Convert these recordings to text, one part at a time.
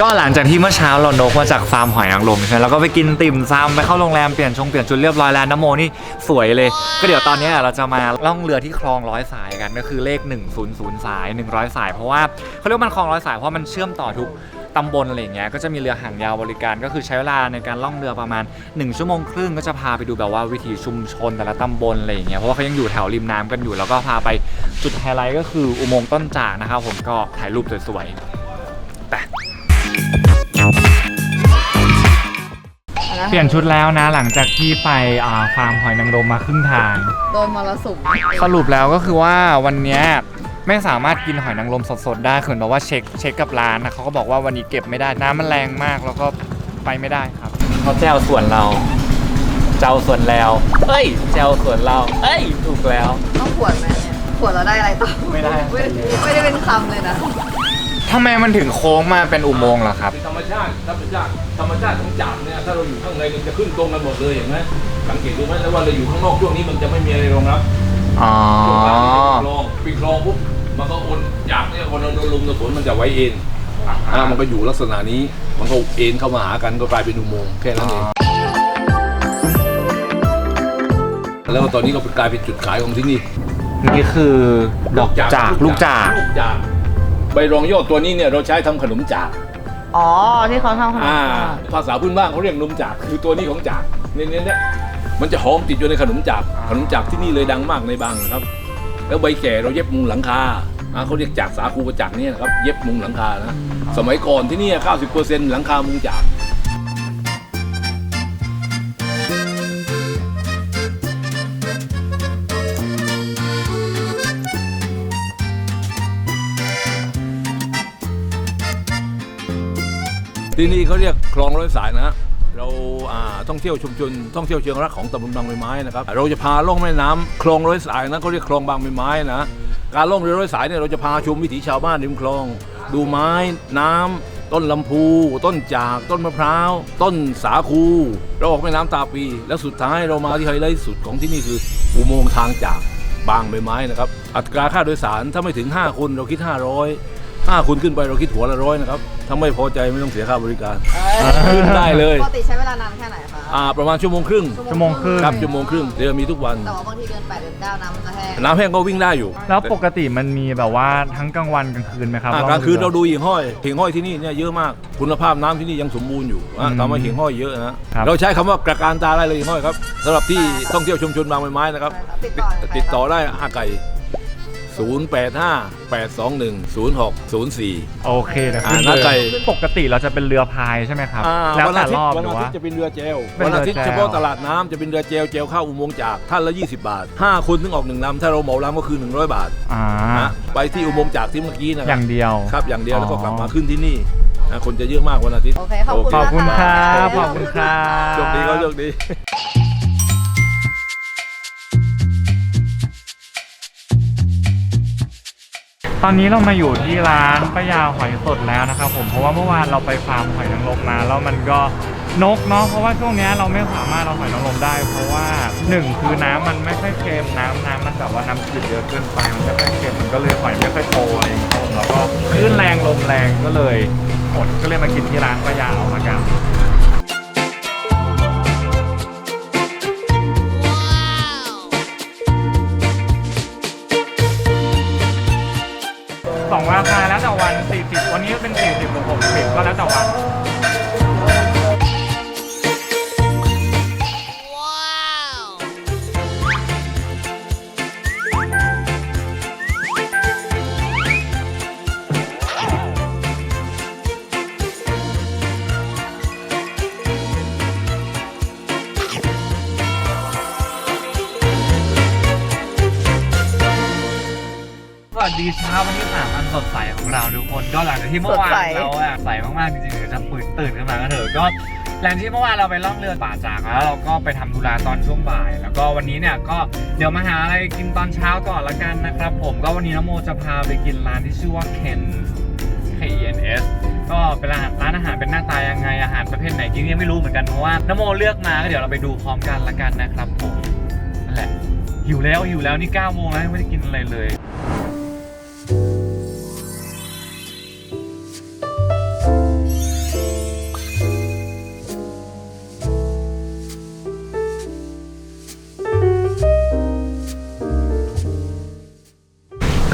ก็หลังจากที่เมื่อเช้าเรานกมาจากฟาร์มหอยนางรมใช่ไหมแล้วก็ไปกินติ่มซำไปเข้าโรงแรมเปลี่ยนชงเปลี่ยนชุดเรียบร้อยแล้วน้ำโมนี่สวยเลย ก็เดี๋ยวตอนนี้เราจะมาล่องเรือที่คลองร้อยสายกันก็คือเลข 100 สาย 100 สาย เพราะว่าเขาเรียกว่ามันคลองร้อยสายเพราะมันเชื่อมต่อทุกตำบลอะไรอย่างเงี้ยก็จะมีเรือหางยาวบริการก็คือใช้เวลาในการล่องเรือประมาณ 1 ชั่วโมงครึ่งก็จะพาไปดูแบบว่าวิถีชุมชนแต่ละตำบลอะไรอย่างเงี้ยเพราะว่าเขายังอยู่แถวริมน้ำกันอยู่แล้วก็พาไปจุดไฮไลท์ก็คืออุโมงค์ต้นจากนะครับผมก็ถ่ายรูปสวยๆ เปลี่ยนชุดแล้วนะหลังจากที่ไปอ่าฟาร์มหอยนางรมมาครึ่งทาง โดนมรสุมสรุปแล้วก็คือว่าวันเนี้ยไม่สามารถกินหอยนางรมสดๆได้คือเหมือนแบบว่าเช็คเช็คกับร้านนะเขาก็บอกว่าวันนี้เก็บไม่ได้น้ำมันแรงมากแล้วก็ไปไม่ได้ครับ เขาแจวส่วนเรา เจ้าส่วนแล้วเอ้ยแจวส่วนเรา เอ้ย ถูกแล้ว ต้องขวดไหมเนี่ยขวดเราได้อะไรต่อไม่ได้ ไม่ไม่ได้เป็นคำเลยนะ ทำไมมันถึงโค้งมาเป็นอุโมงค์ล่ะครับธรรมชาติธรรมชาติธรรมชาติของจากเนี่ยถ้าเราอยู่ข้างในมันจะขึ้นตรงกันหมดเลยเห็นไหมสังเกตดูไหมแล้วว่าเราอยู่ข้างนอกช่วงนี้มันจะไม่มีอะไรรองรับอ๋อ ช่วงกลางเป็นคลองเป็นคลองปุ๊บมันก็โอนจากเนี่ยพอเราโดนลมโดนฝนมันจะไว้เอ็นอ่ามันก็อยู่ลักษณะนี้มันก็เอ็นเข้ามาหากันก็กลายเป็นอุโมงค์แค่นั้นเอง แล้วตอนนี้ก็กลายเป็นจุดขายของที่นี่ นี่คือดอกจากลูกจาก ลูกจาก ใบรองยอดตัวนี้เนี่ยเราใช้ทำขนมจากอ๋อที่เขาทำขนมอ่าจีนภาษาพื้นบ้านเขาเรียกนมจากคือตัวนี้ของจากเนี่ยเนี่ยเนี่ยมันจะหอมติดอยู่ในขนมจากขนมจากที่นี่เลยดังมากในบางนะครับ แล้วใบแก่เราเย็บมุงหลังคาอ่าเขาเรียกจากสาคูประจักษ์เนี่ยนะครับเย็บมุงหลังคานะสมัยก่อนที่นี่90%หลังคามุงจาก ที่นี่เขาเรียกคลองร้อยสายนะเราอ่าท่องเที่ยวชุมชนท่องเที่ยวเชิงรักของตำบลบางใบไม้นะครับเราจะพาล่องแม่น้ำคลองร้อยสายนะเขาเรียกคลองบางใบไม้นะการล่องเรือร้อยสายเนี่ยเราจะพาชมวิถีชาวบ้านริมคลอง ดูไม้น้ำต้นลำพู ต้นจากต้นมะพร้าว ต้นสาคู เราออกแม่น้ำตาปี แล้วสุดท้ายเรามาที่ไฮไลท์สุดของที่นี่คืออุโมงค์ทางจากบางใบไม้นะครับอัตราค่าโดยสารถ้าไม่ถึง 5 คนเราคิด 500 5คนขึ้นไปเราคิดหัวละร้อยนะครับถ้าไม่พอใจไม่ต้องเสียค่าบริการ ขึ้นได้เลย ปกติใช้เวลานานแค่ไหนคะอ่าประมาณชั่วโมงครึ่งชั่วโมงครึ่ง ครับชั่วโมงครึ่งเรือมีทุกวัน แต่ว่าบางทีเดือนแปดเดือนเก้าน้ำมันจะแห้งน้ำแห้งก็วิ่งได้อยู่แล้วปกติมันมีแบบว่าทั้งกลางวันกลางคืนไหมครับอ่ากลางคืนเราดูหิ่งห้อยหิ่งห้อยที่นี่เนี่ยเยอะมาก คุณภาพน้ำที่นี่ยังสมบูรณ์อยู่อะอืมทำให้หิ่งห้อยเยอะนะเราใช้คำว่ากระการตาได้เลยหิ่งห้อยครับสำหรับที่ท่องเที่ยวชุมชนบางใบไม้นะครับติดต่อยังไงติดต่อได้อาไก่ 085 821 0604 โอเคเดี๋ยวขึ้นอ่าเลน่าไกลยปกติเราจะเป็นเรือพายใช่ไหมครับ อ่าแล้ววันแต่อาทิตรย์อบวันหรืออาทิว่าตย์จะเป็นเรือเจลเป็นวันเรืออาทิตย์แจวเฉพาะตลาดน้ำจะเป็นเรือเจลเจลเข้าอุโมงค์จากท่านละ20 บาท 5 คนถึงออกหนึ่งลำถ้าเราเหมาลำก็คือ 100 บาทอ่านะไปที่อุโมงค์จากที่เมื่อกี้นะอครัย่างเดียว ครับอย่างเดียวแล้วก็อ๋อกลับมาขึ้นที่นี่นะคนจะเยอะมากวันอาทิตย์ โอเค ขอบคุณขอบคุณนะะครับ ขอบคุณครับ โชคดีเขาโชคดี ตอนนี้เรามาอยู่ที่ร้านป้ายาหอยสดแล้วนะครับผมเพราะว่าเมื่อวานเราไปฟาร์มหอยนางรมมาแล้วมันก็นกเนาะเพราะว่าช่วงนี้เราไม่สามารถเอาหอยนางรมได้ เพราะว่าหนึ่งคือน้ำมันไม่ค่อยเค็มน้ำน้ำมันแบบว่าน้ำจืดเยอะเกินไปมันไม่ค่อยเค็มมันก็เลยหอยไม่ค่อยโตอะไรอย่างเงี้ยแล้วก็คลื่นแรงลมแรงก็เลยอดก็เลยมากินที่ร้านป้ายาเอาละกัน เป็นนี้ก็เป็น40-60ก็แล้วแต่วัน ทุกคนก็หลังจากที่เมื่อวานเราอะใสมากๆจริงๆเดี๋ยวจะตื่นตื่นขึ้นมากันเถอะก็หลังที่เมื่อวานเราไปล่องเรือป่าจากแล้วเราก็ไปทำธุระตอนช่วงบ่าย แล้วก็วันนี้เนี่ยก็เดี๋ยวมาหาอะไรกินตอนเช้าก่อนละกันนะครับ ผมก็วันนี้น้องโมจะพาไปกินร้านที่ชื่อว่า Ken K E N S ก็เป็นร้านร้านอาหารเป็นหน้าตายังไงอาหารประเภทไหนกินยังไม่รู้เหมือนกันเพราะว่าน้องโมเลือกมาก็เดี๋ยวเราไปดูพร้อมกันละกันนะครับผมนั่นแหละหิวแล้วหิวแล้วนี่9โมงแล้วยังไม่ได้กินอะไรเลย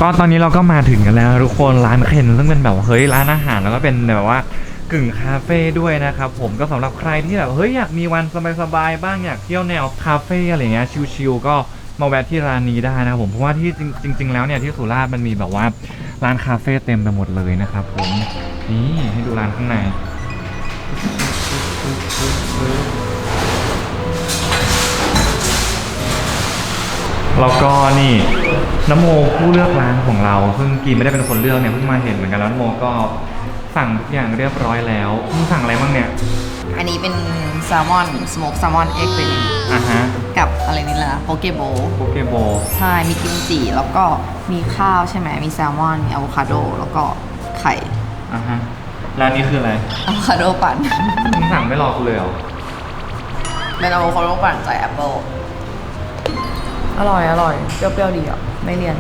ก็ตอนนี้เราก็มาถึงกันแล้ว ทุกคนร้านเคนซึ่งเป็นแบบว่าเฮ้ยร้านอาหารแล้วก็เป็นแบบว่ากึ่งคาเฟ่ด้วยนะครับผมก็สำหรับใครที่แบบเฮ้ยอยากมีวันสบายๆบ้างอยากเที่ยวแนวคาเฟ่อะไรเงี้ยชิลๆก็มาแวะที่ร้านนี้ได้นะครับผมเพราะว่าที่จริง ๆ แล้วเนี่ยที่สุราษฎร์มันมีแบบว่าร้านคาเฟ่เต็มไปหมดเลยนะครับผมนี่ให้ดูร้านข้างในแล้วก็นี่ น้ำโมผู้เลือกร้านของเราซึ่งกีไม่ได้เป็นคนเลือกเนี่ยเพิ่งมาเห็นเหมือนกันแล้วน้ำโมก็สั่งทุกอย่างเรียบร้อยแล้วมึงสั่งอะไรบ้างเนี่ยอันนี้เป็นแซลมอนสโมกแซลมอนเอ็กเป็นอะฮะกับอะไรนี่แหละโปเกโบโปเกโบใช่มีกิมจิแล้วก็มีข้าวใช่ไหมมีแซลมอนมีอะโวคาโดแล้วก็ไข่อะฮะร้านนี้คืออะไรอะโวคาโดปั่นมึงสั่งไม่รอกูเลยเหรอเป็นอะโวคาโดปั่นใส่แอปเปิลอร่อยอร่อยเปรี้ยวๆดีอะ ไม่เลี่ยน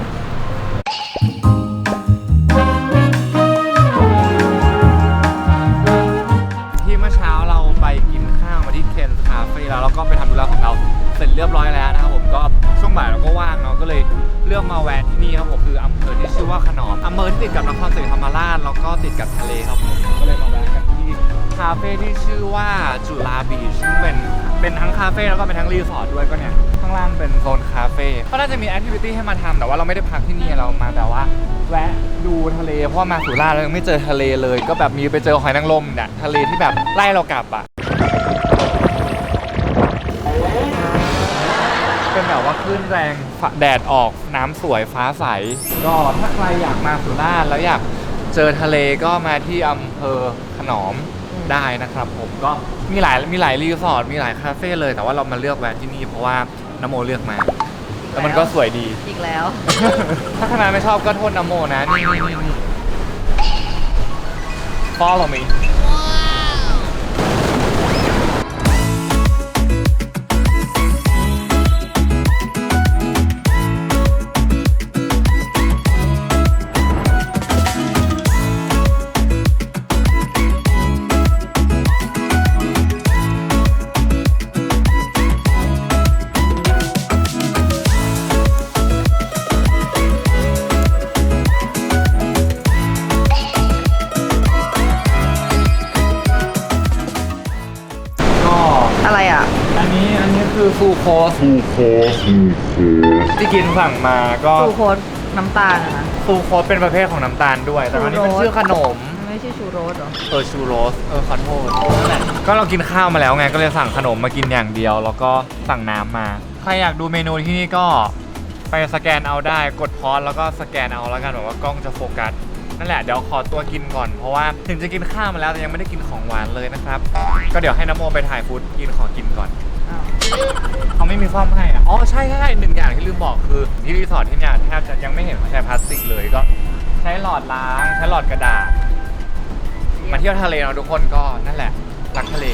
ที่เมื่อเช้าเราไปกินข้าวมาที่เคนคาเฟ่แล้วเราก็ไปทำธุระของเราเสร็จเรียบร้อยแล้วนะครับผมก็ช่วงบ่ายเราก็ว่างเนาะก็เลยเลือกมาแวะที่นี่ครับผมคืออำเภอที่ชื่อว่าขนอมอำเภอที่ติดกับนครศรีธรรมราชแล้วก็ติดกับทะเลครับผมก็เลยมาแวะกันที่ คาเฟ่ที่ชื่อว่าจุฬาบีชซึ่งเป็นเป็นทั้งคาเฟ่แล้วก็เป็นทั้งรีสอร์ทด้วยก็เนี่ย ข้างล่างเป็นโซนคาเฟ่ก็น่าจะมีแอคทิวิตี้ให้มาทำแต่ว่าเราไม่ได้พักที่นี่เรามาแบบว่า แวะดูทะเล เพราะว่ามาสุราษฎร์เรายังไม่เจอทะเลเลย ก็แบบมีไปเจอหอยนางรมเนี่ยทะเลที่แบบไล่เรากลับอะเป็นแบบว่าคลื่นแรงแดดออกน้ำสวยฟ้าใสก็ถ้าใครอยากมาสุราษฎร์แล้วอยากเจอทะเลก็มาที่อำเภอขนอม ได้นะครับผมก็มีหลายมีหลายรีสอร์ทมีหลายคาเฟ่เลยแต่ว่าเรามาเลือกแวะที่นี่เพราะว่าน้ำโมเลือกมา แล้วมันก็สวยดี อีกแล้ว ถ้าคณะไม่ชอบก็โทษน้ำโมนะนี่นี่นี่นี่ follow me นี้อันนี้คือฟูโคสฟูโคสที่กินสั่งมาก็ชูโคตน้ำตาลอะนะ ฟูโคสเป็นประเภทของน้ำตาลด้วย แต่อันนี้เป็นชูโรสชื่อขนม ไม่ใช่ชูโรสเหรอ เออชูโรสเออขอโทษนั่นแหละก็เรากินข้าวมาแล้วไงก็เลยสั่งขนมมากินอย่างเดียว แล้วก็สั่งน้ำมา ใครอยากดูเมนูที่นี่ก็ไปสแกนเอาได้กดพอสแล้วก็สแกนเอาแล้วกันแบบว่ากล้องจะโฟกัสนั่นแหละเดี๋ยวขอตัวกินก่อนเพราะว่าถึงจะกินข้าวมาแล้วแต่ยังไม่ได้กินของหวานเลยนะครับ ก็เดี๋ยวให้น้ำโมไปถ่ายฟู้ดกินของกินก่อนอ้าว เขาไม่มีซ่อมให้อะอ๋อใช่ใช่หนึ่งอย่างที่ลืมบอกคือที่รีสอร์ทที่เนี่ยแทบจะยังไม่เห็นเขาใช้พลาสติกเลยก็ ใช้หลอดล้างใช้หลอดกระดาษ มาเที่ยวทะเลเราทุกคนก็นั่นแหละรักทะเล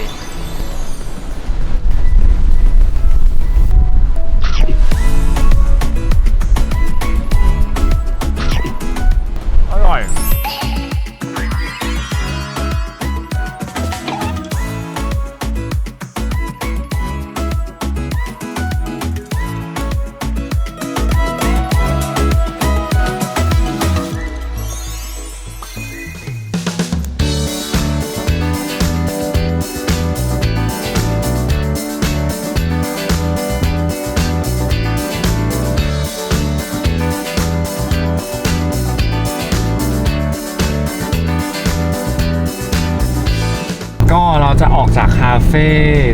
เฟ่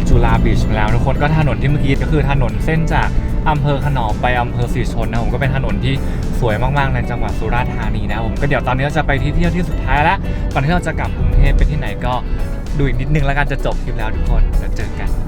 จุฬาบีชมาแล้วทุกคนก็ถนนที่เมื่อกี้ก็คือถนนเส้นจากอำเภอขนอมไปอำเภอศรีชนนะผมก็เป็นถนนที่สวยมากๆในจังหวัดสุราษฎร์ธานีนะผมก็เดี๋ยวตอนนี้เราจะไปที่เที่ยวที่สุดท้ายแล้วก่อนที่เราจะกลับกรุงเทพไปที่ไหนก็ดูอีกนิดนึงแล้วกันจะจบคลิปแล้วทุกคนแล้วเจอกัน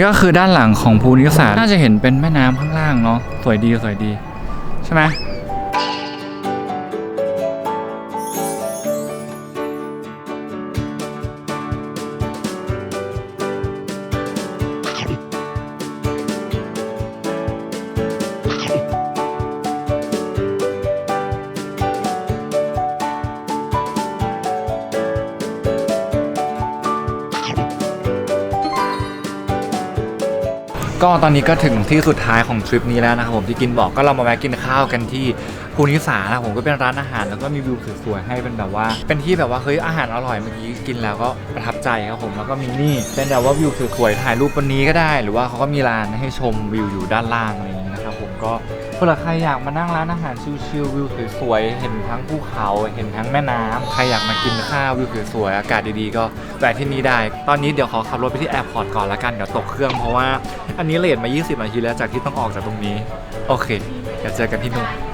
นี่ก็คือด้านหลังของภูนิสาน่าจะเห็นเป็นแม่น้ำข้างล่างเนาะสวยดีสวยดี ใช่ไหม ก็ตอนนี้ก็ถึงที่สุดท้ายของทริปนี้แล้วนะครับผมที่กินบอกก็เรามาแวะกินข้าวกันที่ภูนิสานะครับผมก็เป็นร้านอาหารแล้วก็มีวิวสวยๆให้เป็นแบบว่า เป็นที่แบบว่าเฮ้ยอาหารอร่อยเมื่อกี้กินแล้วก็ประทับใจครับผมแล้วก็มีนี่เป็นแบบว่าวิวสวยๆถ่ายรูปบนนี้ก็ได้ หรือว่าเขาก็มีร้านให้ชมวิวอยู่ด้านล่างอะไรอย่างนี้นะครับผมก็ เผื่อใครอยากมานั่งร้านอาหารชิลๆวิวสวยๆเห็นทั้งภูเขาเห็นทั้งแม่น้ำใครอยากมากินข้าววิวสวยๆอากาศดีๆก็แวะที่นี่ได้ ตอนนี้เดี๋ยวขอขับรถไปที่แอร์พอร์ตก่อนละกันเดี๋ยวตกเครื่องเพราะว่าอันนี้เลทมา 20 นาทีแล้วจากที่ต้องออกจากตรงนี้ โอเคเดี๋ยวเจอกันที่นู่น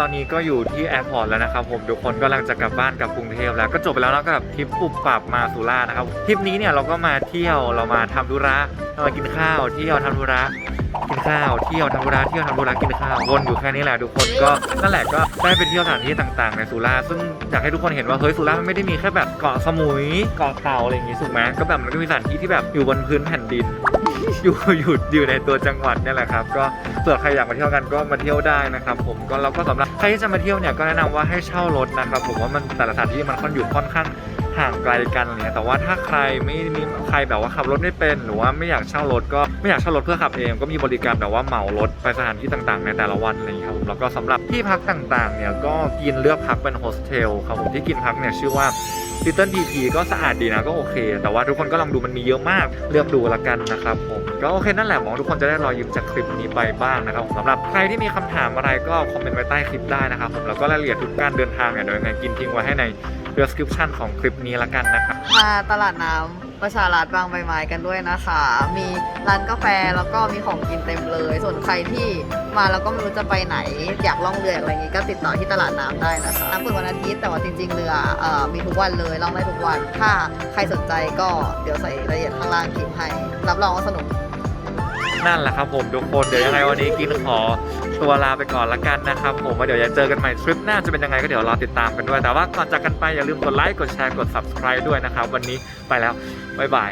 ตอนนี้ก็อยู่ที่แอร์พอร์ตแล้วนะครับผมทุกคนก็กำลังจะกลับบ้านกลับกรุงเทพแล้วก็จบไปแล้วนะกับทริปปุบปรับมาสุรานะครับทริปนี้เนี่ยเราก็มาเที่ยวเรามาทำธุระเรามากินข้าวเที่ยวทำธุระกินข้าวเที่ยวทำธุระเที่ยวทำธุระกินข้าววนอยู่แค่นี้แหละทุกคนก็นั่นแหละก็ได้ไปเที่ยวสถานที่ต่างๆ ในสุราษฎร์ซึ่งอยากให้ทุกคนเห็นว่าเฮ้ยสุราษฎร์มันไม่ได้มีแค่แบบเกาะสมุยเกาะเต่าอะไรอย่างงี้ถูกไหมก็แบบมันก็มีสถานที่ที่แบบอยู่บนพื้นแผ่นดินอยู่อยู่อยู่ในตัวจังหวัดเนี่ยแหละครับ ก็เผื่อใครอยากมาเที่ยวกันก็มาเที่ยวได้นะครับ ผมก็เราก็สำหรับใครที่จะมาเที่ยวเนี่ยก็แนะนำว่าให้เช่ารถนะครับผมว่ามันแต่ละสถานที่มันค่อนอยู่ค่อนข้าง ห่างไกลกันอะไรเงี้ยแต่ว่าถ้าใครไม่มีใครแบบว่าขับรถไม่เป็นหรือว่าไม่อยากเช่ารถก็ไม่อยากเช่ารถเพื่อขับเอง ก็มีบริการแบบว่าเหมารถไปสถานที่ต่างๆ ในแต่ละวันอะไรอย่างเงี้ยครับผมแล้วก็สำหรับที่พักต่างๆเนี่ยก็กินเลือกพักเป็นโฮสเทลครับผมที่กินพักเนี่ยชื่อว่าลิตเติ้ลทีพีก็สะอาดดีนะก็โอเค แต่ว่าทุกคนก็ลองดูมันมีเยอะมากเลือกดูละกันนะครับผมก็โอเคนั่นแหละหวังทุกคนจะได้รอยยิ้มจากคลิปนี้ไปบ้างนะครับผมสำหรับใครที่มีคำถามอะไรก็คอมเมนต์ไว้ใต้คลิปได้นะครับผมแล้วก็รายละเอียดทุกการเดินทางเนี่ยเดี๋ยวยังไงกินทิ้งไว้ให้ใน description ของคลิปนี้ละกันนะครับมาตลาดน้ำประชารัฐบางใบไม้กันด้วยนะคะ มีร้านกาแฟแล้วก็มีของกินเต็มเลย ส่วนใครที่มาแล้วก็ไม่รู้จะไปไหน อยากล่องเรืออะไรอย่างงี้ก็ติดต่อที่ตลาดน้ำได้นะคะน้ำเปิดวันอาทิตย์แต่ว่าจริง ๆ เรือเออมีทุกวันเลยล่องได้ทุกวัน ถ้าใครสนใจก็เดี๋ยวใส่รายละเอียดข้างล่างคลิปให้ รับรองว่าสนุก นั่นแหละครับผมทุกคนเดี๋ยวยังไงวันนี้กินขอตัวลาไปก่อนละกันนะครับผมว่าเดี๋ยวจะเจอกันใหม่ทริปหน้าจะเป็นยังไงก็เดี๋ยวรอติดตามกันด้วย แต่ว่าก่อนจากกันไปอย่าลืมกดไลค์กดแชร์กด subscribe ด้วยนะครับ วันนี้ไปแล้วบ๊ายบาย